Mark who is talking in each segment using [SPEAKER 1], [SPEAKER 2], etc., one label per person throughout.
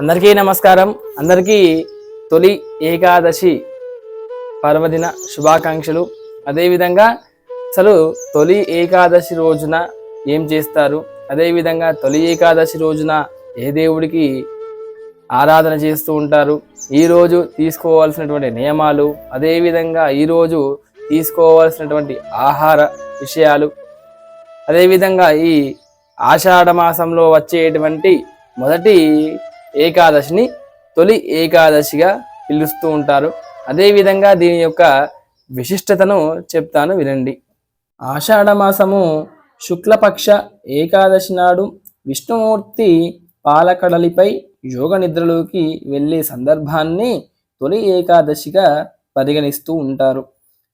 [SPEAKER 1] అందరికీ నమస్కారం. అందరికీ తొలి ఏకాదశి పర్వదిన శుభాకాంక్షలు. అదేవిధంగా అసలు తొలి ఏకాదశి రోజున ఏం చేస్తారు? అదేవిధంగా తొలి ఏకాదశి రోజున ఏ దేవుడికి ఆరాధన చేస్తూ ఉంటారు? ఈరోజు తీసుకోవాల్సినటువంటి నియమాలు అదేవిధంగా ఈరోజు తీసుకోవాల్సినటువంటి ఆహార విషయాలు అదేవిధంగా ఈ ఆషాఢ మాసంలో వచ్చేటువంటి మొదటి ఏకాదశిని తొలి ఏకాదశిగా పిలుస్తూ ఉంటారు. అదేవిధంగా దీని యొక్క విశిష్టతను చెప్తాను వినండి. ఆషాఢమాసము శుక్లపక్ష ఏకాదశి నాడు విష్ణుమూర్తి పాలకడలిపై యోగ నిద్రలోకి వెళ్ళే సందర్భాన్ని తొలి ఏకాదశిగా పరిగణిస్తూ ఉంటారు.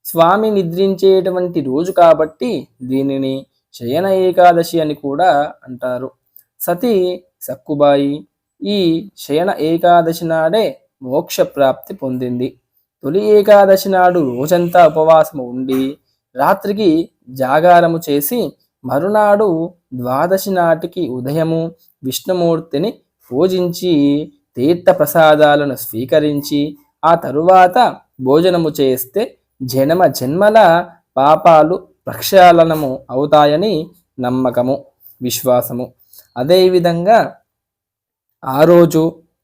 [SPEAKER 1] స్వామి నిద్రించేటువంటి రోజు కాబట్టి దీనిని శయన ఏకాదశి అని కూడా అంటారు. సతి సక్కుబాయి ఈ శయన ఏకాదశి నాడే మోక్ష ప్రాప్తి పొందింది. తొలి ఏకాదశి నాడు రోజంతా ఉపవాసము ఉండి రాత్రికి జాగారము చేసి మరునాడు ద్వాదశి నాటికి ఉదయము విష్ణుమూర్తిని పూజించి తీర్థ ప్రసాదాలను స్వీకరించి ఆ తరువాత భోజనము చేస్తే జనమ జన్మల పాపాలు ప్రక్షాళనము అవుతాయని నమ్మకము విశ్వాసము. అదేవిధంగా ఆ రోజు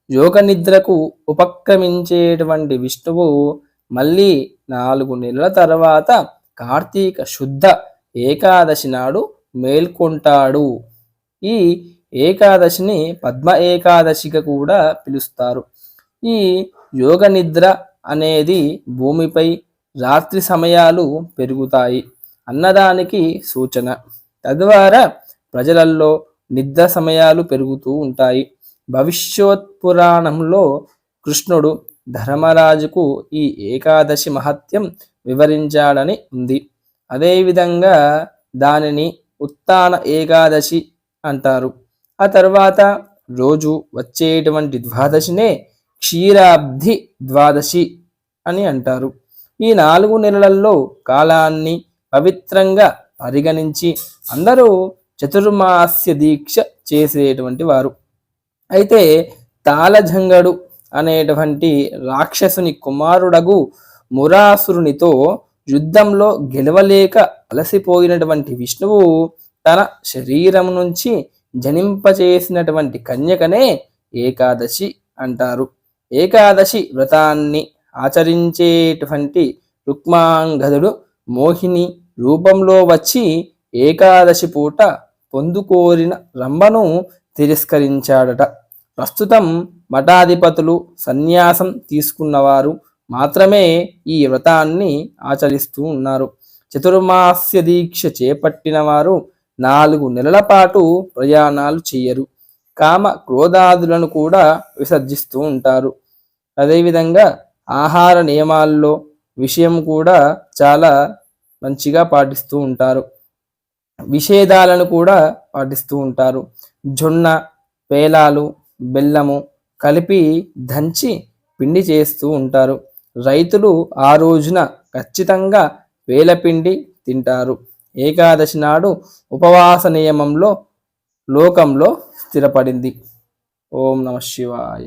[SPEAKER 1] యోగ నిద్రకు ఉపక్రమించేటువంటి విష్ణువు మళ్ళీ నాలుగు నెలల తర్వాత కార్తీక శుద్ధ ఏకాదశి నాడు మేల్కొంటాడు. ఈ ఏకాదశిని పద్మ ఏకాదశిగా కూడా పిలుస్తారు. ఈ యోగ నిద్ర అనేది భూమిపై రాత్రి సమయాలు పెరుగుతాయి అన్నదానికి సూచన. తద్వారా ప్రజలల్లో నిద్ర సమయాలు పెరుగుతూ ఉంటాయి. భవిష్యోత్ పురాణంలో కృష్ణుడు ధర్మరాజుకు ఈ ఏకాదశి మహత్యం వివరించాడని ఉంది. అదేవిధంగా దానిని ఉత్తాన ఏకాదశి అంటారు. ఆ తర్వాత రోజు వచ్చేటువంటి ద్వాదశినే క్షీరాబ్ధి ద్వాదశి అని అంటారు. ఈ నాలుగు నెలలలో కాలాన్ని పవిత్రంగా పరిగణించి అందరూ చతుర్మాస్య దీక్ష చేసేటువంటి వారు. అయితే తాళజంగడు అనేటువంటి రాక్షసుని కుమారుడగు మురాసురునితో యుద్ధంలో గెలవలేక అలసిపోయినటువంటి విష్ణువు తన శరీరం నుంచి జనింపచేసినటువంటి కన్యకనే ఏకాదశి అంటారు. ఏకాదశి వ్రతాన్ని ఆచరించేటువంటి రుక్మాంగదుడు మోహిని రూపంలో వచ్చి ఏకాదశి పూట పొందుకోరిన రంభను తిరస్కరించాడట. ప్రస్తుతం మఠాధిపతులు సన్యాసం తీసుకున్నవారు మాత్రమే ఈ వ్రతాన్ని ఆచరిస్తూ ఉన్నారు. చతుర్మాస్య దీక్ష చేపట్టిన వారు నాలుగు నెలల పాటు ప్రయాణాలు చేయరు. కామ క్రోధాదులను కూడా విసర్జిస్తూ ఉంటారు. అదేవిధంగా ఆహార నియమాల్లో విషయం కూడా చాలా మంచిగా పాటిస్తూ ఉంటారు. విషేదాలను కూడా పాటిస్తూ ఉంటారు. జొన్న పేలాలు బెల్లము కలిపి దంచి పిండి చేస్తూ ఉంటారు. రైతులు ఆ రోజున ఖచ్చితంగా వేలపిండి తింటారు. ఏకాదశి నాడు ఉపవాస నియమంలో లోకంలో స్థిరపడింది. ఓం నమ శివాయ.